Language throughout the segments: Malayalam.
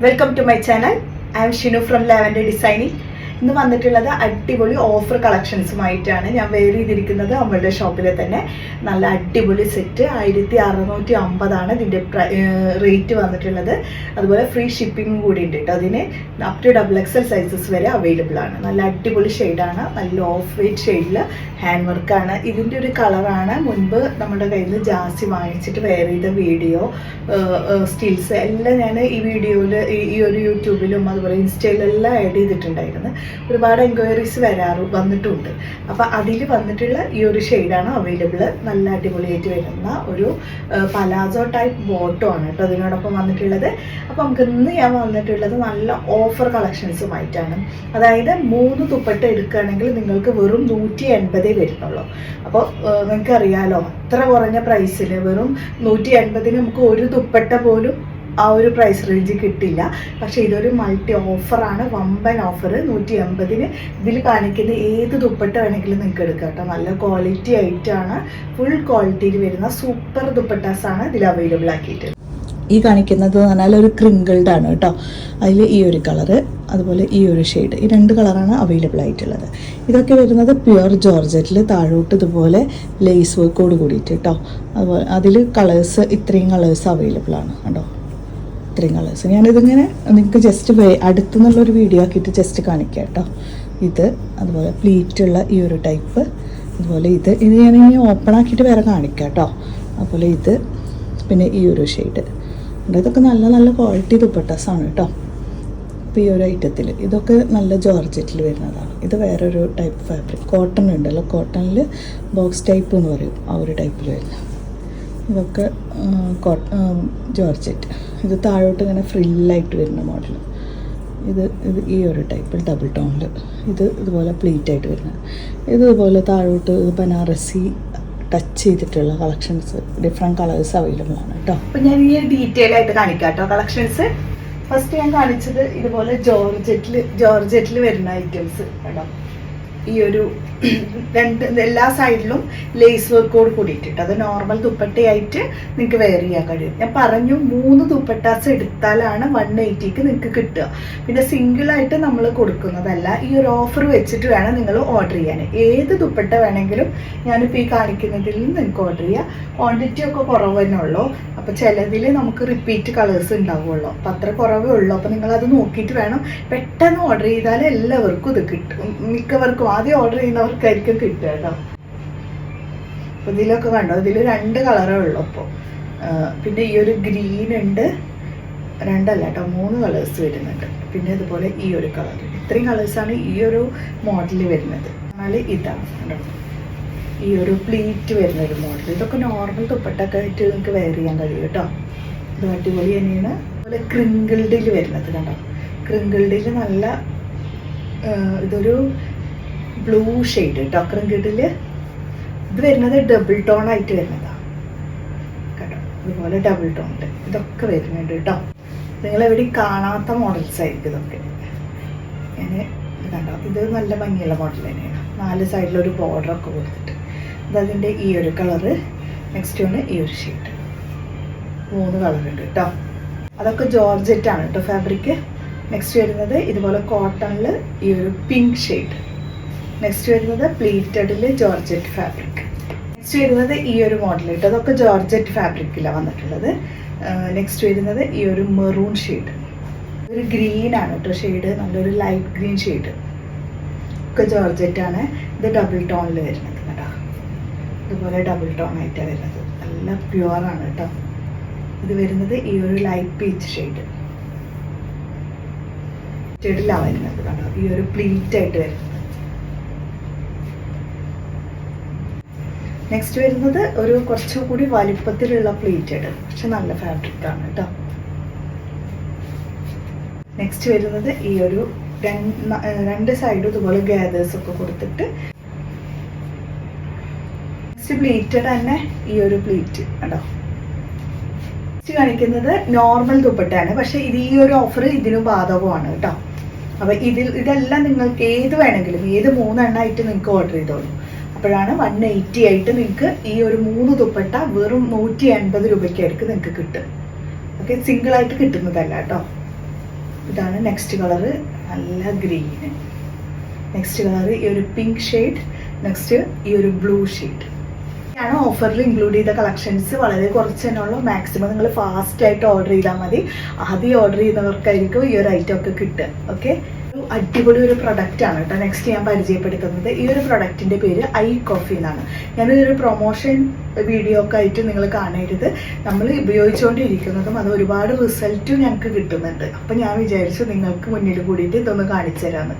Welcome to my channel. I am Shinu from Lavender Designing. ഇന്ന് വന്നിട്ടുള്ളത് അടിപൊളി ഓഫർ കളക്ഷൻസുമായിട്ടാണ് ഞാൻ വെയർ ചെയ്തിരിക്കുന്നത് അവളുടെ ഷോപ്പിലെ തന്നെ. നല്ല അടിപൊളി സെറ്റ് ആയിരത്തി അറുന്നൂറ്റി അമ്പതാണ് ഇതിന്റെ റേറ്റ് വന്നിട്ടുള്ളത്. അതുപോലെ ഫ്രീ ഷിപ്പിംഗ് കൂടി ഉണ്ട് കേട്ടോ അതിന്. Up to double XL sizes വരെ അവൈലബിൾ ആണ്. നല്ല അടിപൊളി ഷെയ്ഡാണ് നല്ല ഓഫ് വൈറ്റ് ഷെയ്ഡിൽ ഹാൻഡ് വർക്കാണ് ഇതിന്റെ ഒരു കളറാണ് മുൻപ് നമ്മുടെ കയ്യിൽ ജാസ്തി വാങ്ങിച്ചിട്ട് വെയർ ചെയ്ത വീഡിയോ സ്റ്റിൽസ് എല്ലാം ഞാൻ ഈ വീഡിയോയിൽ ഈ ഒരു യൂട്യൂബിലും അതുപോലെ ഇൻസ്റ്റയിലെല്ലാം ആഡ് ചെയ്തിട്ടുണ്ടായിരുന്നു. ഒരുപാട് എൻക്വയറീസ് വരാറ് വന്നിട്ടുണ്ട്. അപ്പോൾ അതിൽ വന്നിട്ടുള്ള ഈ ഒരു ഷെയ്ഡാണ് അവൈലബിൾ നല്ല അടിപൊളിയായിട്ട് വരുന്ന ഒരു പലാസോ ടൈപ്പ് ബോട്ടോ ആണ് കേട്ടോ അതിനോടൊപ്പം വന്നിട്ടുള്ളത്. അപ്പോൾ നമുക്ക് ഇന്ന് ഞാൻ വന്നിട്ടുള്ളത് നല്ല ഓഫർ കളക്ഷൻസുമായിട്ടാണ് അതായത് മൂന്ന് തുപ്പട്ട എടുക്കുകയാണെങ്കിൽ നിങ്ങൾക്ക് വെറും നൂറ്റി എൺപതേ വരുന്നുള്ളൂ അപ്പോൾ നിങ്ങൾക്കറിയാലോ അത്ര കുറഞ്ഞ പ്രൈസിൽ വെറും നൂറ്റി എൺപതിന് നമുക്ക് ഒരു ദുപ്പട്ട പോലും ആ ഒരു പ്രൈസ് റേഞ്ച് കിട്ടില്ല പക്ഷേ ഇതൊരു മൾട്ടി ഓഫറാണ് വമ്പൻ ഓഫർ നൂറ്റി എൺപതിന് ഇതിൽ കാണിക്കുന്ന ഏത് ദുപ്പട്ട വേണമെങ്കിലും നിങ്ങൾക്ക് എടുക്കാം കേട്ടോ. നല്ല ക്വാളിറ്റി ആയിട്ടാണ് ഫുൾ ക്വാളിറ്റിയിൽ വരുന്ന സൂപ്പർ ദുപ്പട്ടാസ് ആണ് ഇതിൽ അവൈലബിൾ ആക്കിയിട്ട് ഈ കാണിക്കുന്നത് എന്ന് പറഞ്ഞാൽ ഒരു ക്രിങ്കിൾഡ് ആണ് കേട്ടോ. അതിൽ ഈ ഒരു കളറ് അതുപോലെ ഈ ഒരു ഷെയ്ഡ് ഈ രണ്ട് കളറാണ് അവൈലബിൾ ആയിട്ടുള്ളത്. ഇതൊക്കെ വരുന്നത് പ്യുവർ ജോർജറ്റിൽ താഴോട്ട് ഇതുപോലെ ലേസ് വർക്കോട് കൂടിയിട്ട് കേട്ടോ. അതുപോലെ അതിൽ കളേഴ്സ് ഇത്രയും കളേഴ്സ് അവൈലബിൾ ആണ് കേട്ടോ. ഇത്രയും കളേഴ്സ് ഞാനിതിങ്ങനെ നിങ്ങൾക്ക് ജസ്റ്റ് അടുത്തുനിന്നുള്ളൊരു വീഡിയോ ആക്കിയിട്ട് ജസ്റ്റ് കാണിക്കാം കേട്ടോ ഇത് അതുപോലെ പ്ലീറ്റുള്ള ഈ ഒരു ടൈപ്പ് അതുപോലെ ഇത് ഇത് ഞാനിനി ഓപ്പൺ ആക്കിയിട്ട് വേറെ കാണിക്കാം കേട്ടോ അതുപോലെ ഇത് പിന്നെ ഈ ഒരു ഷെയ്ഡ് ഇതൊക്കെ നല്ല നല്ല ക്വാളിറ്റി ദുപ്പട്ടാസാണ് കേട്ടോ ഇപ്പോൾ ഈ ഒരു ഐറ്റത്തിൽ ഇതൊക്കെ നല്ല ജോർജറ്റിൽ വരുന്നതാണ്. ഇത് വേറൊരു ടൈപ്പ് ഫാബ്രിക് കോട്ടൺ ഉണ്ടല്ലോ. കോട്ടണിൽ ബോക്സ് ടൈപ്പ് എന്ന് പറയും ആ ഒരു ടൈപ്പിൽ വരുന്ന ഇതൊക്കെ ജോർജറ്റ്. ഇത് താഴോട്ട് ഇങ്ങനെ ഫ്രില്ലായിട്ട് വരുന്ന മോഡൽ ഇത് ഇത് ഈ ഒരു ടൈപ്പിൽ ഡബിൾ ടോണിൽ ഇത് ഇതുപോലെ പ്ലീറ്റ് ആയിട്ട് വരുന്നത്. ഇത് ഇതുപോലെ താഴോട്ട് ബനാറസി ടച്ച് ചെയ്തിട്ടുള്ള കളക്ഷൻസ് ഡിഫറെന്റ് കളേഴ്സ് അവൈലബിൾ ആണ് കേട്ടോ അപ്പം ഞാൻ ഈ ഡീറ്റെയിൽ ആയിട്ട് കാണിക്കാം കേട്ടോ കളക്ഷൻസ് ഫസ്റ്റ് ഞാൻ കാണിച്ചത് ഇതുപോലെ ജോർജറ്റിൽ ജോർജറ്റിൽ വരുന്ന ഐറ്റംസ് കേട്ടോ ഈ ഒരു രണ്ട് എല്ലാ സൈഡിലും ലേസ് വർക്കോട് കൂടിയിട്ടിട്ട് അത് നോർമൽ ദുപ്പട്ടയായിട്ട് നിങ്ങൾക്ക് വെയർ ചെയ്യാൻ കഴിയും. ഞാൻ പറഞ്ഞു മൂന്ന് ദുപ്പട്ടാസ് എടുത്താലാണ് വൺ എയ്റ്റിക്ക് നിങ്ങൾക്ക് കിട്ടുക. പിന്നെ സിംഗിൾ ആയിട്ട് നമ്മൾ കൊടുക്കുന്നതല്ല ഈ ഒരു ഓഫർ വെച്ചിട്ട് വേണം നിങ്ങൾ ഓർഡർ ചെയ്യാൻ. ഏത് ദുപ്പട്ട വേണമെങ്കിലും ഞാനിപ്പോൾ ഈ കാണിക്കുന്നതിൽ നിന്ന് നിങ്ങൾക്ക് ഓർഡർ ചെയ്യാം. ക്വാണ്ടിറ്റി ഒക്കെ കുറവ് തന്നെ ഉള്ളൂ. അപ്പോൾ ചിലതിൽ നമുക്ക് റിപ്പീറ്റ് കളേഴ്സ് ഉണ്ടാവുള്ളൂ അപ്പോൾ അത്ര കുറവേ ഉള്ളൂ. അപ്പോൾ നിങ്ങളത് നോക്കിയിട്ട് വേണം പെട്ടെന്ന് ഓർഡർ ചെയ്താൽ എല്ലാവർക്കും ഇത് കിട്ടും. മിക്കവർക്കും ആദ്യം ഓർഡർ ചെയ്യുന്നവർക്കായിരിക്കും കിട്ടുക കേട്ടോ. അപ്പോൾ ഇതിലൊക്കെ കണ്ടോ? ഇതിൽ രണ്ട് കളറേ ഉള്ളൂ അപ്പോൾ പിന്നെ ഈ ഒരു ഗ്രീൻ ഉണ്ട് രണ്ടല്ല കേട്ടോ മൂന്ന് കളേഴ്സ് വരുന്നുണ്ട്. പിന്നെ ഇതുപോലെ ഈ ഒരു കളർ ഇത്രയും കളേഴ്സാണ് ഈ ഒരു മോഡലിൽ വരുന്നത്. എന്നാൽ ഇതാണ്. ഈ ഒരു പ്ലീറ്റ് വരുന്ന ഒരു മോഡൽ ഇതൊക്കെ നോർമൽ ദുപ്പട്ടൊക്കെ ആയിട്ട് നിങ്ങൾക്ക് വെയർ ചെയ്യാൻ കഴിയും കേട്ടോ. ഇത് അടിപൊളി തന്നെയാണ്. അതുപോലെ ക്രിങ്കിൾഡിൽ വരുന്നത് കണ്ടോ? ക്രിങ്കിൾഡിൽ നല്ല ഇതൊരു ബ്ലൂ ഷെയ്ഡ് കേട്ടോ ക്രിങ്കിൾഡിൽ ഇത് വരുന്നത് ഡബിൾ ടോൺ ആയിട്ട് വരുന്നതാണ് കേട്ടോ ഇതുപോലെ ഡബിൾ ടോൺ ഉണ്ട് ഇതൊക്കെ വരുന്നുണ്ട് കേട്ടോ. നിങ്ങൾ എവിടെ കാണാത്ത മോഡൽസ് ആയിരിക്കും ഇതൊക്കെ. ഞാൻ കണ്ടോ? ഇത് നല്ല ഭംഗിയുള്ള മോഡൽ തന്നെയാണ്. നാല് സൈഡിലൊരു ബോർഡറൊക്കെ കൊടുത്തിട്ട്. ഇതതിന്റെ ഈ ഒരു കളറ് നെക്സ്റ്റ് ആണ് ഈ ഒരു ഷീറ്റ് മൂന്ന് കളറുണ്ട് കേട്ടോ അതൊക്കെ ജോർജറ്റ് ആണ് കേട്ടോ ഫാബ്രിക് നെക്സ്റ്റ് വരുന്നത് ഇതുപോലെ കോട്ടണിൽ ഈ ഒരു പിങ്ക് ഷെയ്ഡ് നെക്സ്റ്റ് വരുന്നത് പ്ലീറ്റഡിൽ ജോർജറ്റ് ഫാബ്രിക് നെക്സ്റ്റ് വരുന്നത് ഈ ഒരു മോഡൽ കേട്ടോ അതൊക്കെ ജോർജറ്റ് ഫാബ്രിക്കിലാണ് വന്നിട്ടുള്ളത്. നെക്സ്റ്റ് വരുന്നത് ഈ ഒരു മെറൂൺ ഷെയ്ഡ് ഒരു ഗ്രീൻ ആണ് കേട്ടോ ഷെയ്ഡ് നല്ലൊരു ലൈറ്റ് ഗ്രീൻ ഷെയ്ഡ് ഒക്കെ ജോർജറ്റ് ആണ്. ഇത് ഡബിൾ ടോണിൽ വരുന്നത്. ഇതുപോലെ ഡബിൾ ടോൺ ആയിട്ടാണ് വരുന്നത്. നല്ല പ്യുവർ ആണ് കേട്ടോ. ഇത് വരുന്നത് ഈ ഒരു ലൈറ്റ് പീച്ച് ഷെയ്ഡ് ഷെയ്ഡിലാണ് വരുന്നത് കേട്ടോ ഈ ഒരു പ്ലീറ്റ് ആയിട്ട് വരുന്നത്. നെക്സ്റ്റ് വരുന്നത് ഒരു കുറച്ചുകൂടി വലിപ്പത്തിലുള്ള പ്ലീറ്റഡ് പക്ഷെ നല്ല ഫാബ്രിക്കാണ് കേട്ടോ. നെക്സ്റ്റ് വരുന്നത് ഈ ഒരു രണ്ട് സൈഡും ഇതുപോലെ ഗ്യാദേഴ്സ് ഒക്കെ കൊടുത്തിട്ട് നെക്സ്റ്റ് പ്ലീറ്റ് തന്നെ ഈ ഒരു പ്ലീറ്റ് കേട്ടോ നെക്സ്റ്റ് കാണിക്കുന്നത് നോർമൽ ദുപ്പട്ടയാണ്. പക്ഷെ ഇത് ഈ ഒരു ഓഫർ ഇതിനും ബാധകമാണ് കേട്ടോ. അപ്പൊ ഇതിൽ ഇതെല്ലാം നിങ്ങൾക്ക് ഏത് വേണമെങ്കിലും ഏത് മൂന്നെണ്ണമായിട്ട് നിങ്ങൾക്ക് ഓർഡർ ചെയ്തോളൂ. അപ്പോഴാണ് വൺ എയ്റ്റി ആയിട്ട് നിങ്ങൾക്ക് ഈ ഒരു മൂന്ന് ദുപ്പട്ട വെറും നൂറ്റി എൺപത് രൂപയ്ക്കായിരിക്കും നിങ്ങൾക്ക് കിട്ടും ഓക്കെ സിംഗിൾ ആയിട്ട് കിട്ടുന്നതല്ല കേട്ടോ. ഇതാണ് നെക്സ്റ്റ് കളറ് നല്ല ഗ്രീന് നെക്സ്റ്റ് കളർ ഈ ഒരു പിങ്ക് ഷെയ്ഡ് നെക്സ്റ്റ് ഈ ഒരു ബ്ലൂ ഷെയ്ഡ് ആണ് ഓഫറിൽ ഇൻക്ലൂഡ് ചെയ്ത കളക്ഷൻസ് വളരെ കുറച്ച് തന്നെ ഉള്ളൂ. മാക്സിമം നിങ്ങൾ ഫാസ്റ്റ് ആയിട്ട് ഓർഡർ ചെയ്താൽ മതി. ആദ്യം ഓർഡർ ചെയ്യുന്നവർക്കായിരിക്കും ഈ ഒരു ഐറ്റം ഒക്കെ കിട്ടുക. ഓക്കെ അടിപൊളി ഒരു പ്രൊഡക്റ്റ് ആണ് കേട്ടോ. നെക്സ്റ്റ് ഞാൻ പരിചയപ്പെടുത്തുന്നത് ഈ ഒരു പ്രൊഡക്റ്റിന്റെ പേര് ഐ കോഫി എന്നാണ്. ഞാനൊരു പ്രൊമോഷൻ വീഡിയോ ഒക്കെ ആയിട്ട് നിങ്ങൾ കാണരുത്. നമ്മൾ ഉപയോഗിച്ചുകൊണ്ടിരിക്കുന്നതും അത് ഒരുപാട് റിസൾട്ടും ഞങ്ങൾക്ക് കിട്ടുന്നുണ്ട്. അപ്പം ഞാൻ വിചാരിച്ചു നിങ്ങൾക്ക് മുന്നിൽ കൂടിയിട്ട് ഇതൊന്ന് കാണിച്ചു തരാമെന്ന്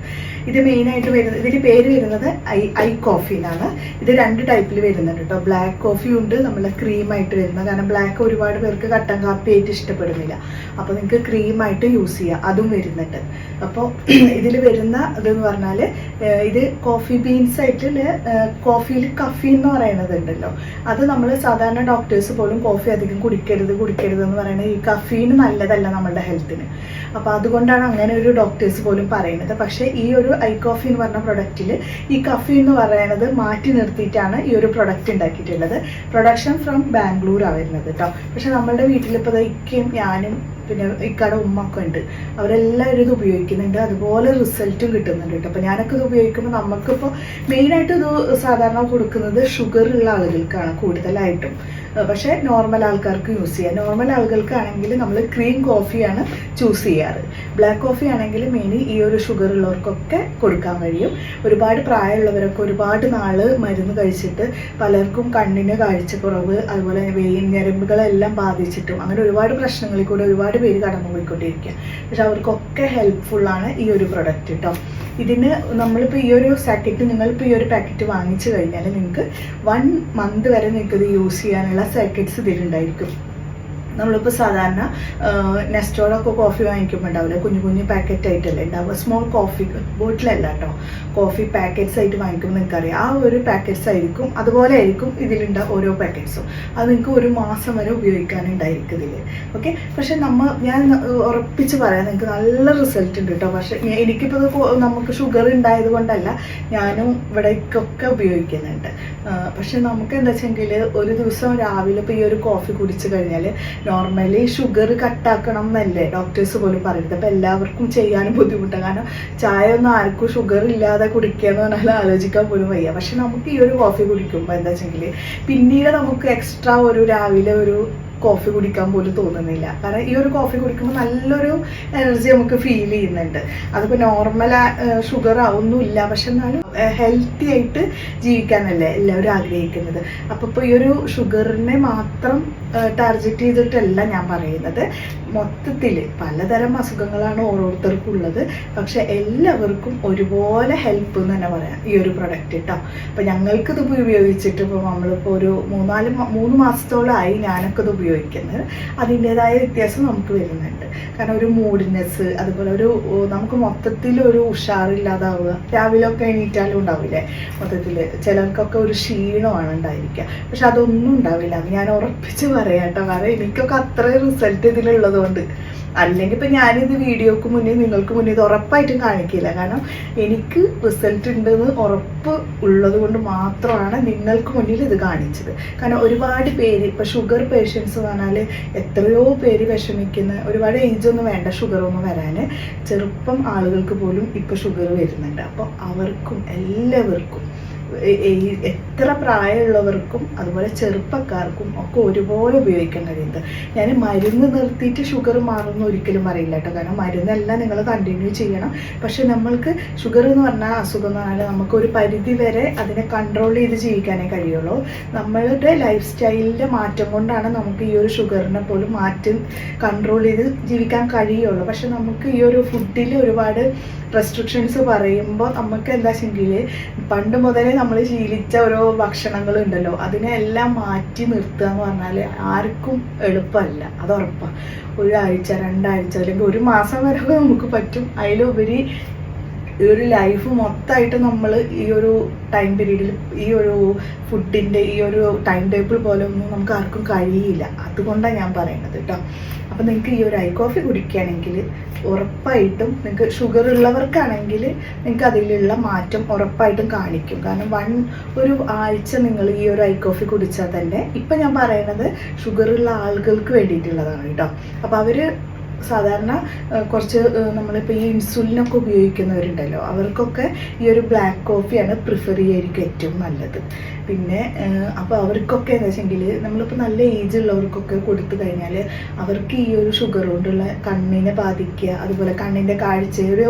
ഇത് മെയിനായിട്ട് വരുന്നത് ഇതിന്റെ പേര് വരുന്നത് ഐ ഐ കോഫി എന്നാണ്. ഇത് രണ്ട് ടൈപ്പിൽ വരുന്നുണ്ട് കേട്ടോ. ബ്ലാക്ക് കോഫി ഉണ്ട് നമ്മളെ ക്രീമായിട്ട് വരുന്നത് കാരണം ബ്ലാക്ക് ഒരുപാട് പേർക്ക് കട്ടൻ കാപ്പി ആയിട്ട് ഇഷ്ടപ്പെടുന്നില്ല. അപ്പോൾ നിങ്ങൾക്ക് ക്രീമായിട്ട് യൂസ് ചെയ്യാം. അതും വരുന്നുണ്ട്. അപ്പോൾ ഇതിൽ വരുന്ന ഇതെന്ന് പറഞ്ഞാൽ ഇത് കോഫി ബീൻസ് ആയിട്ട് കോഫിയിൽ കഫീൻ എന്ന് പറയുന്നത് ഉണ്ടല്ലോ. അത് നമ്മൾ സാധാരണ ഡോക്ടേഴ്സ് പോലും കോഫി അധികം കുടിക്കരുത് കുടിക്കരുത് എന്ന് പറയുന്നത് ഈ കഫീൻ നല്ലതല്ല നമ്മുടെ ഹെൽത്തിന് അപ്പോൾ അതുകൊണ്ടാണ് അങ്ങനെ ഒരു ഡോക്ടേഴ്സ് പോലും പറയുന്നത്. പക്ഷേ ഈ ഒരു ഐ കോഫി എന്ന് പറഞ്ഞ പ്രൊഡക്റ്റിൽ ഈ കഫി എന്ന് പറയുന്നത് മാറ്റി നിർത്തിയിട്ടാണ് ഈ ഒരു പ്രൊഡക്റ്റ് ഉണ്ടാക്കിയിട്ടുള്ളത്. പ്രൊഡക്ഷൻ ഫ്രം ബാംഗ്ലൂരാണ് വരുന്നത് കേട്ടോ പക്ഷെ നമ്മളുടെ വീട്ടിലിപ്പോൾ ഇക്കയും ഞാനും പിന്നെ ഇക്കാടെ ഉമ്മ ഒക്കെ ഉണ്ട് അവരെല്ലാവരും ഇത് ഉപയോഗിക്കുന്നുണ്ട്. അതുപോലെ റിസൾട്ടും കിട്ടുന്നുണ്ട് കേട്ടോ. അപ്പോൾ ഞാനൊക്കെ ഇത് ഉപയോഗിക്കുമ്പോൾ നമുക്കിപ്പോൾ മെയിനായിട്ട് ഇത് സാധാരണ കൊടുക്കുന്നത് ഷുഗർ ഉള്ള ആളുകൾക്കാണ് കൂടുതലായിട്ടും. പക്ഷേ നോർമൽ ആൾക്കാർക്ക് യൂസ് ചെയ്യാം. നോർമൽ ആളുകൾക്കാണെങ്കിൽ നമ്മൾ ക്രീം കോഫിയാണ് ചൂസ് ചെയ്യാറ്. ബ്ലാക്ക് കോഫി ആണെങ്കിൽ മെയിൻ ഈ ഒരു ഷുഗർ ഉള്ളവർക്കൊക്കെ കൊടുക്കാൻ കഴിയും. ഒരുപാട് പ്രായമുള്ളവരൊക്കെ ഒരുപാട് നാൾ മരുന്ന് കഴിച്ചിട്ട് പലർക്കും കണ്ണിന് കാഴ്ചക്കുറവ് അതുപോലെ വെയിൻ ഞരമ്പുകളെല്ലാം ബാധിച്ചിട്ടും അങ്ങനെ ഒരുപാട് പ്രശ്നങ്ങളിൽ കൂടെ ഒരുപാട് പേര് കടന്നു പോയിക്കൊണ്ടിരിക്കുക പക്ഷെ അവർക്കൊക്കെ ഹെൽപ്ഫുള്ളാണ് ഈ ഒരു പ്രൊഡക്റ്റ് കേട്ടോ ഇതിന് നമ്മളിപ്പോൾ ഈ ഒരു സാക്കറ്റ് നിങ്ങളിപ്പോൾ ഈ ഒരു പാക്കറ്റ് വാങ്ങിച്ചു കഴിഞ്ഞാൽ നിങ്ങൾക്ക് വൺ മന്ത് വരെ നിങ്ങൾക്ക് ഇത് യൂസ് ചെയ്യാനുള്ള സാക്കറ്റ്സ് ഇതിലുണ്ടായിരിക്കും. നമ്മളിപ്പോൾ സാധാരണ നെസ്റ്റോളൊക്കെ കോഫി വാങ്ങിക്കുമ്പോൾ ഉണ്ടാവില്ല കുഞ്ഞു കുഞ്ഞു പാക്കറ്റ് ആയിട്ടല്ലേ ഉണ്ടാവുക സ്മോൾ കോഫി ബോട്ടിലല്ല കേട്ടോ കോഫി പാക്കറ്റ്സ് ആയിട്ട് വാങ്ങിക്കുമ്പോൾ നിങ്ങൾക്കറിയാം ആ ഒരു പാക്കറ്റ്സ് ആയിരിക്കും അതുപോലെ ആയിരിക്കും ഇതിലുണ്ട ഓരോ പാക്കറ്റ്സും അത് നിങ്ങൾക്ക് ഒരു മാസം വരെ ഉപയോഗിക്കാനുണ്ടായിരിക്കും ഇതിൽ ഓക്കെ പക്ഷെ നമ്മൾ ഞാൻ ഉറപ്പിച്ച് പറയാം നിങ്ങൾക്ക് നല്ല റിസൾട്ട് ഉണ്ട് കേട്ടോ പക്ഷെ എനിക്കിപ്പോൾ നമുക്ക് ഷുഗർ ഉണ്ടായത് കൊണ്ടല്ല ഞാനും ഇവിടേക്കൊക്കെ ഉപയോഗിക്കുന്നുണ്ട്. പക്ഷെ നമുക്ക് എന്താ വെച്ചെങ്കിൽ ഒരു ദിവസം രാവിലെ ഇപ്പോൾ ഈ ഒരു കോഫി കുടിച്ചു കഴിഞ്ഞാൽ നോർമലി ഷുഗർ കട്ടാക്കണം എന്നല്ലേ ഡോക്ടേഴ്സ് പോലും പറയുന്നത്. അപ്പോൾ എല്ലാവർക്കും ചെയ്യാനും ബുദ്ധിമുട്ടാണ്. കാരണം ചായ ഒന്നും ആർക്കും ഷുഗർ ഇല്ലാതെ കുടിക്കുക എന്ന് പറഞ്ഞാൽ ആലോചിക്കാൻ പോലും വയ്യ. പക്ഷെ നമുക്ക് ഈ ഒരു കോഫി കുടിക്കുമ്പോൾ എന്താ വെച്ചെങ്കിൽ പിന്നീട് നമുക്ക് എക്സ്ട്രാ ഒരു രാവിലെ ഒരു കോഫി കുടിക്കാൻ പോലും തോന്നുന്നില്ല. കാരണം ഈ ഒരു കോഫി കുടിക്കുമ്പോൾ നല്ലൊരു എനർജി നമുക്ക് ഫീൽ ചെയ്യുന്നുണ്ട്. അതിപ്പോൾ നോർമൽ ഷുഗർ ഒന്നുമില്ല പക്ഷെ എന്നാലും ഹെൽത്തി ആയിട്ട് ജീവിക്കാനല്ലേ എല്ലാവരും ആഗ്രഹിക്കുന്നത്. അപ്പോൾ ഇപ്പോൾ ഈ ഒരു ഷുഗറിനെ മാത്രം ടാർഗറ്റ് ചെയ്തിട്ടല്ല ഞാൻ പറയുന്നത്. മൊത്തത്തിൽ പലതരം അസുഖങ്ങളാണ് ഓരോരുത്തർക്കും ഉള്ളത് പക്ഷെ എല്ലാവർക്കും ഒരുപോലെ ഹെൽപ്പ് എന്ന് തന്നെ പറയാം ഈ ഒരു പ്രൊഡക്റ്റ് കേട്ടോ അപ്പോൾ ഞങ്ങൾക്കിത് ഉപയോഗിച്ചിട്ട് ഇപ്പോൾ നമ്മളിപ്പോൾ ഒരു മൂന്നാൽ മൂന്ന് മാസത്തോളമായി ഞാനൊക്കെ ഇത് ഉപയോഗിക്കുന്നത്. അതിന്റെതായ വ്യത്യാസം നമുക്ക് വരുന്നുണ്ട്. കാരണം ഒരു മൂഡിനെസ് അതുപോലെ ഒരു നമുക്ക് മൊത്തത്തിൽ ഒരു ഉഷാറില്ലാതാവുക. രാവിലെ ഒക്കെ എണീറ്റാലും ഉണ്ടാവില്ലേ? മൊത്തത്തിൽ ചിലർക്കൊക്കെ ഒരു ക്ഷീണമാണ് ഉണ്ടായിരിക്കുക. പക്ഷെ അതൊന്നും ഉണ്ടാവില്ല. ഞാൻ ഉറപ്പിച്ച് പറയാം കേട്ടോ കാരണം എനിക്കൊക്കെ അത്രയും റിസൾട്ട് ഇതിലുള്ളതുകൊണ്ട്. അല്ലെങ്കിൽ ഇപ്പം ഞാനിത് വീഡിയോക്ക് മുന്നേ നിങ്ങൾക്ക് മുന്നേ ഇത് ഉറപ്പായിട്ടും കാണിക്കില്ല. കാരണം എനിക്ക് റിസൾട്ട് ഉണ്ടെന്ന് ഉറപ്പ് ഉള്ളത് കൊണ്ട് മാത്രമാണ് നിങ്ങൾക്ക് മുന്നിൽ ഇത് കാണിച്ചത്. കാരണം ഒരുപാട് പേര് ഇപ്പം ഷുഗർ പേഷ്യൻസ് പറഞ്ഞാൽ എത്രയോ പേര് വിഷമിക്കുന്ന ഒരുപാട് ഏജൊന്നും വേണ്ട ഷുഗർ ഒന്നും വരാൻ ചെറുപ്പം ആളുകൾക്ക് പോലും ഇപ്പോൾ ഷുഗർ വരുന്നുണ്ട്. അപ്പോൾ അവർക്കും എല്ലാവർക്കും എത്ര പ്രായമുള്ളവർക്കും അതുപോലെ ചെറുപ്പക്കാർക്കും ഒക്കെ ഒരുപോലെ ഉപയോഗിക്കുന്ന രീതി. ഞാൻ മരുന്ന് നിർത്തിയിട്ട് ഷുഗർ മാറുമെന്ന് ഒരിക്കലും അറിയില്ല കേട്ടോ. കാരണം മരുന്നെല്ലാം നിങ്ങൾ കണ്ടിന്യൂ ചെയ്യണം. പക്ഷെ നമ്മൾക്ക് ഷുഗർ എന്ന് പറഞ്ഞാൽ അസുഖം എന്ന് പറഞ്ഞാൽ നമുക്ക് ഒരു പരിധി വരെ അതിനെ കൺട്രോൾ ചെയ്ത് ജീവിക്കാനേ കഴിയുള്ളൂ. നമ്മളുടെ ലൈഫ് സ്റ്റൈലിന്റെ മാറ്റം കൊണ്ടാണ് നമുക്ക് ഈ ഒരു ഷുഗറിനെ പോലും മാറ്റി കൺട്രോൾ ചെയ്ത് ജീവിക്കാൻ കഴിയുള്ളൂ. പക്ഷെ നമുക്ക് ഈ ഒരു ഫുഡിൽ ഒരുപാട് റെസ്ട്രിക്ഷൻസ് പറയുമ്പോൾ നമുക്ക് എന്താ വെച്ചെങ്കിൽ പണ്ട് മുതലേ നമ്മൾ ശീലിച്ച ഓരോ ഭക്ഷണങ്ങളുണ്ടല്ലോ അതിനെല്ലാം മാറ്റി നിർത്തുക എന്ന് പറഞ്ഞാൽ ആർക്കും എളുപ്പമല്ല. അത് ഉറപ്പാണ് ഒരാഴ്ച രണ്ടാഴ്ച അല്ലെങ്കിൽ ഒരു മാസം വരെ നമുക്ക് പറ്റും. അതിലുപരി ഈ ഒരു ലൈഫ് മൊത്തമായിട്ട് നമ്മൾ ഈ ഒരു ടൈം പീരീഡിൽ ഈ ഒരു ഫുഡിന്റെ ഈ ഒരു ടൈം ടേബിൾ പോലെ ഒന്നും നമുക്ക് ആർക്കും കഴിയില്ല. അതുകൊണ്ടാണ് ഞാൻ പറയുന്നത് കേട്ടോ അപ്പം നിങ്ങൾക്ക് ഈ ഒരു ഐ കോഫി കുടിക്കുകയാണെങ്കിൽ ഉറപ്പായിട്ടും നിങ്ങൾക്ക് ഷുഗർ ഉള്ളവർക്കാണെങ്കിൽ നിങ്ങൾക്ക് അതിലുള്ള മാറ്റം ഉറപ്പായിട്ടും കാണിക്കും. കാരണം വൺ ഒരു ആഴ്ച നിങ്ങൾ ഈ ഒരു ഐ കോഫി കുടിച്ചാൽ തന്നെ ഇപ്പം ഞാൻ പറയുന്നത് ഷുഗർ ഉള്ള ആളുകൾക്ക് വേണ്ടിയിട്ടുള്ളതാണ് കേട്ടോ അപ്പോൾ അവർ സാധാരണ കുറച്ച് നമ്മളിപ്പോൾ ഈ ഇൻസുലിനൊക്കെ ഉപയോഗിക്കുന്നവരുണ്ടല്ലോ അവർക്കൊക്കെ ഈ ഒരു ബ്ലാക്ക് കോഫിയാണ് പ്രിഫർ ചെയ്യായിരിക്കും ഏറ്റവും നല്ലത്. പിന്നെ അപ്പോൾ അവർക്കൊക്കെ എന്താ വെച്ചെങ്കിൽ നമ്മളിപ്പോൾ നല്ല ഏജ് ഉള്ളവർക്കൊക്കെ കൊടുത്തു കഴിഞ്ഞാൽ അവർക്ക് ഈ ഒരു ഷുഗർ കൊണ്ടുള്ള കണ്ണിനെ ബാധിക്കുക അതുപോലെ കണ്ണിന്റെ കാഴ്ച ഒരു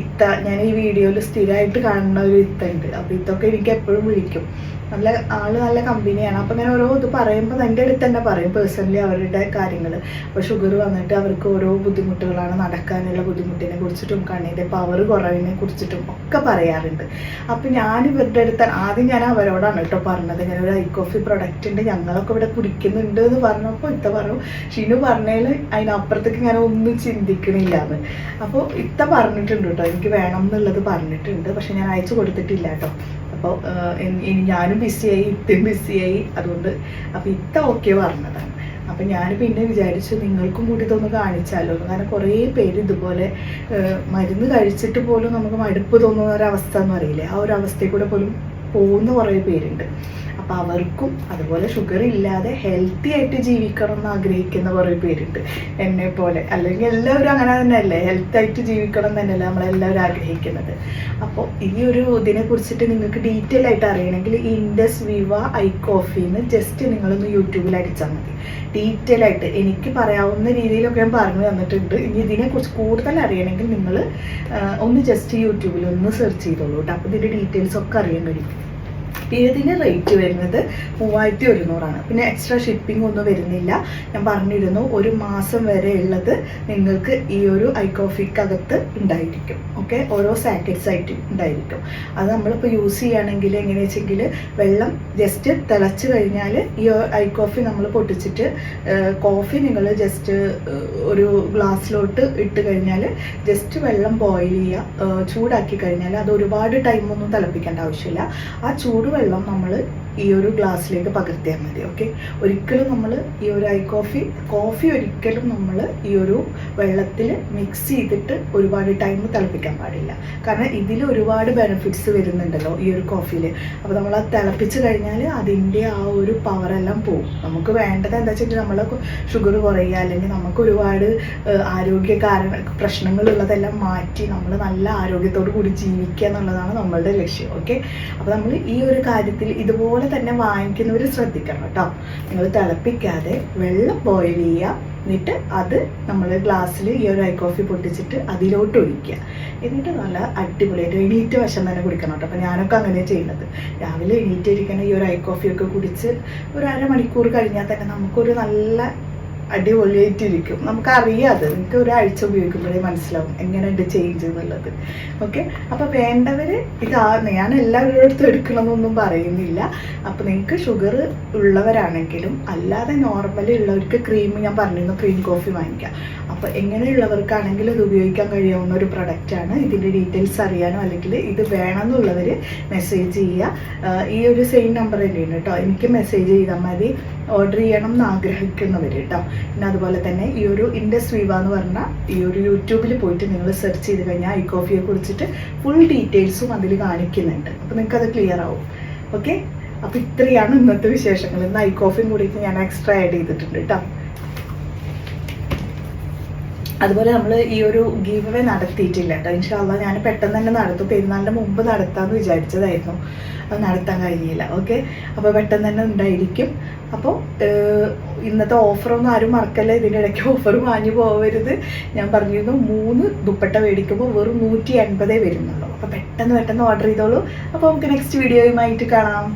ഇത്ത ഞാൻ ഈ വീഡിയോയിൽ സ്ഥിരമായിട്ട് കാണുന്ന ഒരു ഇത്ത ഉണ്ട്. അപ്പോൾ ഇതൊക്കെ എനിക്ക് എപ്പോഴും വിളിക്കും. നല്ല ആൾ നല്ല കമ്പനിയാണ് അപ്പം ഇങ്ങനെ ഓരോ ഇത് പറയുമ്പോൾ എന്റെ അടുത്ത് തന്നെ പറയും പേഴ്സണലി അവരുടെ കാര്യങ്ങൾ അപ്പോൾ ഷുഗർ വന്നിട്ട് അവർക്ക് ഓരോ ബുദ്ധിമുട്ടുകളാണ് നടക്കാനുള്ള ബുദ്ധിമുട്ടിനെ കുറിച്ചിട്ടും കണ്ണിന്റെ പവർ കുറവിനെ കുറിച്ചിട്ടും ഒക്കെ പറയാറുണ്ട്. അപ്പം ഞാൻ ഇവരുടെ അടുത്ത് ആദ്യം ഞാൻ അവരോടാണ് കേട്ടോ പറഞ്ഞത്. ഇങ്ങനെ ഒരു ഐ കോഫി പ്രൊഡക്റ്റ് ഉണ്ട്. ഞങ്ങളൊക്കെ ഇവിടെ കുടിക്കുന്നുണ്ട് എന്ന് പറഞ്ഞപ്പോൾ ഇത്ത പറഞ്ഞു ഷീനു പറഞ്ഞതിൽ അതിനപ്പുറത്തേക്ക് ഞാൻ ഒന്നും ചിന്തിക്കണില്ല എന്ന്. അപ്പോൾ ഇത്ത പറഞ്ഞിട്ടുണ്ട് കേട്ടോ. എനിക്ക് വേണം എന്നുള്ളത് പറഞ്ഞിട്ടുണ്ട്. പക്ഷെ ഞാൻ അയച്ചു കൊടുത്തിട്ടില്ല കേട്ടോ. അപ്പോൾ ഞാനും ബിസിയായി ഇത്തയും ബിസിയായി അതുകൊണ്ട് അപ്പോൾ ഇത്ത ഓക്കെ പറഞ്ഞതാണ്. അപ്പം ഞാൻ പിന്നെ വിചാരിച്ചു നിങ്ങൾക്കും കൂടി ഇതൊന്ന് കാണിച്ചാലോ. കാരണം കുറേ പേര് ഇതുപോലെ മരുന്ന് കഴിച്ചിട്ട് പോലും നമുക്ക് മടുപ്പ് തോന്നുന്ന ഒരവസ്ഥ എന്ന് അറിയില്ലേ ആ ഒരു അവസ്ഥയിൽ കൂടെ പോലും പോകുന്ന കുറേ പേരുണ്ട്. അപ്പം അവർക്കും അതുപോലെ ഷുഗർ ഇല്ലാതെ ഹെൽത്തി ആയിട്ട് ജീവിക്കണം എന്ന് ആഗ്രഹിക്കുന്ന കുറേ പേരുണ്ട് എന്നെ പോലെ. അല്ലെങ്കിൽ എല്ലാവരും അങ്ങനെ തന്നെയല്ലേ? ഹെൽത്തി ആയിട്ട് ജീവിക്കണം തന്നെയല്ലേ നമ്മളെല്ലാവരും ആഗ്രഹിക്കുന്നത്. അപ്പോൾ ഈ ഒരു ഇതിനെ കുറിച്ചിട്ട് നിങ്ങൾക്ക് ഡീറ്റെയിൽ ആയിട്ട് അറിയണമെങ്കിൽ ഇൻഡസ് വിവ ഐ കോഫിന്ന് ജസ്റ്റ് നിങ്ങളൊന്ന് യൂട്യൂബിൽ അടിച്ചാൽ മതി. ഡീറ്റെയിൽ ആയിട്ട് എനിക്ക് പറയാവുന്ന രീതിയിലൊക്കെ ഞാൻ പറഞ്ഞു തന്നിട്ടുണ്ട്. ഇനി ഇതിനെക്കുറിച്ച് കൂടുതൽ അറിയണമെങ്കിൽ നിങ്ങൾ ഒന്ന് ജസ്റ്റ് യൂട്യൂബിൽ ഒന്ന് സെർച്ച് ചെയ്തോളൂ കേട്ടോ അപ്പോൾ ഇതിന്റെ ഡീറ്റെയിൽസ് ഒക്കെ അറിയാൻ കഴിയും. ഇതിന് റേറ്റ് വരുന്നത് മൂവായിരത്തി ഒരുന്നൂറാണ് പിന്നെ എക്സ്ട്രാ ഷിപ്പിംഗ് ഒന്നും വരുന്നില്ല. ഞാൻ പറഞ്ഞിരുന്നു ഒരു മാസം വരെ ഉള്ളത് നിങ്ങൾക്ക് ഈ ഒരു ഐക്കോഫിക്കകത്ത് ഉണ്ടായിരിക്കും. ഓക്കെ ഓരോ സാക്കറ്റ്സ് ആയിട്ട് ഉണ്ടായിരിക്കും. അത് നമ്മളിപ്പോൾ യൂസ് ചെയ്യുകയാണെങ്കിൽ എങ്ങനെയാ വെച്ചെങ്കിൽ വെള്ളം ജസ്റ്റ് തിളച്ച് കഴിഞ്ഞാൽ ഈ ഐ കോഫി നമ്മൾ പൊട്ടിച്ചിട്ട് കോഫി നിങ്ങൾ ജസ്റ്റ് ഒരു ഗ്ലാസ്സിലോട്ട് ഇട്ട് കഴിഞ്ഞാൽ ജസ്റ്റ് വെള്ളം ബോയിൽ ചെയ്യുക ചൂടാക്കി കഴിഞ്ഞാൽ അത് ഒരുപാട് ടൈമൊന്നും തിളപ്പിക്കേണ്ട ആവശ്യമില്ല. ആ ചൂട് വെള്ളം നമ്മൾ ഈ ഒരു ഗ്ലാസ്സിലേക്ക് പകർത്തിയാൽ മതി ഓക്കെ ഒരിക്കലും നമ്മൾ ഈ ഒരു ഐ കോഫി കോഫി ഒരിക്കലും നമ്മൾ ഈ ഒരു വെള്ളത്തിൽ മിക്സ് ചെയ്തിട്ട് ഒരുപാട് ടൈം തിളപ്പിക്കാൻ പാടില്ല. കാരണം ഇതിൽ ഒരുപാട് ബെനിഫിറ്റ്സ് വരുന്നുണ്ടല്ലോ ഈ ഒരു കോഫിയിൽ അപ്പോൾ നമ്മൾ അത് തിളപ്പിച്ച് കഴിഞ്ഞാൽ അതിന്റെ ആ ഒരു പവറെല്ലാം പോകും നമുക്ക് വേണ്ടത് എന്താ വെച്ചിട്ടുണ്ടെങ്കിൽ നമ്മൾ ഷുഗർ കുറയുക അല്ലെങ്കിൽ നമുക്ക് ഒരുപാട് ആരോഗ്യ കാരണ പ്രശ്നങ്ങളുള്ളതെല്ലാം മാറ്റി നമ്മൾ നല്ല ആരോഗ്യത്തോടു കൂടി ജീവിക്കുക എന്നുള്ളതാണ് നമ്മളുടെ ലക്ഷ്യം ഓക്കെ അപ്പോൾ നമ്മൾ ഈ ഒരു കാര്യത്തിൽ ഇതുപോലെ തന്നെ വാങ്ങിക്കുന്നവർ ശ്രദ്ധിക്കണം കേട്ടോ. നിങ്ങൾ തിളപ്പിക്കാതെ വെള്ളം ബോയിൽ ചെയ്യുക. എന്നിട്ട് അത് നമ്മൾ ഗ്ലാസ്സിൽ ഈ ഒരു ഐ കോഫി പൊട്ടിച്ചിട്ട് അതിലോട്ട് ഒഴിക്കുക. എന്നിട്ട് നല്ല അടിപൊളിയായിട്ട് എണീറ്റ് വശം തന്നെ കുടിക്കണം കേട്ടോ. അപ്പോൾ ഞാനൊക്കെ അങ്ങനെ ചെയ്യുന്നത്. രാവിലെ എണീറ്റ് ഇരിക്കുന്ന ഈ ഒരു ഐ കോഫിയൊക്കെ കുടിച്ച് ഒരു അരമണിക്കൂർ കഴിഞ്ഞാൽ തന്നെ നമുക്കൊരു നല്ല അടിപൊളിയായിട്ടിരിക്കും. നമുക്കറിയാം അത്. നിങ്ങൾക്ക് ഒരാഴ്ച ഉപയോഗിക്കുമ്പോഴേ മനസ്സിലാവും എങ്ങനെയുണ്ട് ചേഞ്ച് എന്നുള്ളത്. ഓക്കെ അപ്പോൾ വേണ്ടവർ ഇത് ഞാൻ എല്ലാവരുടെ എടുക്കണമെന്നൊന്നും പറയുന്നില്ല. അപ്പോൾ നിങ്ങൾക്ക് ഷുഗർ ഉള്ളവരാണെങ്കിലും അല്ലാതെ നോർമലി ഉള്ളവർക്ക് ക്രീം ഞാൻ പറഞ്ഞിരുന്നു ക്രീം കോഫി വാങ്ങിക്കാം. അപ്പോൾ എങ്ങനെയുള്ളവർക്കാണെങ്കിലും ഇത് ഉപയോഗിക്കാൻ കഴിയാവുന്ന ഒരു പ്രൊഡക്റ്റാണ് ഇതിന്റെ ഡീറ്റെയിൽസ് അറിയാനോ അല്ലെങ്കിൽ ഇത് വേണമെന്നുള്ളവർ മെസ്സേജ് ചെയ്യുക. ഈ ഒരു സെയിം നമ്പർ തന്നെയാണ് കേട്ടോ. എനിക്ക് മെസ്സേജ് ചെയ്താൽ മതി. ഓർഡർ ചെയ്യണം എന്ന് ആഗ്രഹിക്കുന്നവർ കേട്ടോ പിന്നെ അതുപോലെ തന്നെ ഈ ഒരു ഇൻഡസ് വിവ എന്ന് പറഞ്ഞ ഈ ഒരു യൂട്യൂബിൽ പോയിട്ട് നിങ്ങൾ സെർച്ച് ചെയ്ത് കഴിഞ്ഞാൽ ഐ കോഫിയെ കുറിച്ചിട്ട് ഫുൾ ഡീറ്റെയിൽസും അതിൽ കാണിക്കുന്നുണ്ട്. അപ്പോൾ നിങ്ങൾക്ക് അത് ക്ലിയർ ആവും. ഓക്കെ അപ്പോൾ ഇത്രയാണ് ഇന്നത്തെ വിശേഷങ്ങൾ. ഇന്ന് ഐ കോഫിയും കൂടിയിട്ട് ഞാൻ എക്സ്ട്രാ ആഡ് ചെയ്തിട്ടുണ്ട് കേട്ടോ അതുപോലെ നമ്മൾ ഈ ഒരു ഗീവ് അവേ നടത്തിയിട്ടില്ല കേട്ടോ ഇൻഷാല്ല ഞാൻ പെട്ടെന്ന് തന്നെ നടത്തും. പെരുന്നാളിന്റെ മുമ്പ് നടത്താമെന്ന് വിചാരിച്ചതായിരുന്നു. അത് നടത്താൻ കഴിഞ്ഞില്ല. ഓക്കെ അപ്പോൾ പെട്ടെന്ന് തന്നെ ഉണ്ടായിരിക്കും. അപ്പോൾ ഇന്നത്തെ ഓഫറൊന്നും ആരും മറക്കല്ല ഇതിന്റെ ഇടയ്ക്ക് ഓഫർ വാങ്ങി പോകരുത് ഞാൻ പറഞ്ഞിരുന്നു മൂന്ന് ദുപ്പട്ട മേടിക്കുമ്പോൾ വെറും നൂറ്റി എൺപതേ വരുന്നുള്ളൂ. അപ്പോൾ പെട്ടെന്ന് പെട്ടെന്ന് ഓർഡർ ചെയ്തോളൂ. അപ്പോൾ നമുക്ക് നെക്സ്റ്റ് വീഡിയോയുമായിട്ട് കാണാം.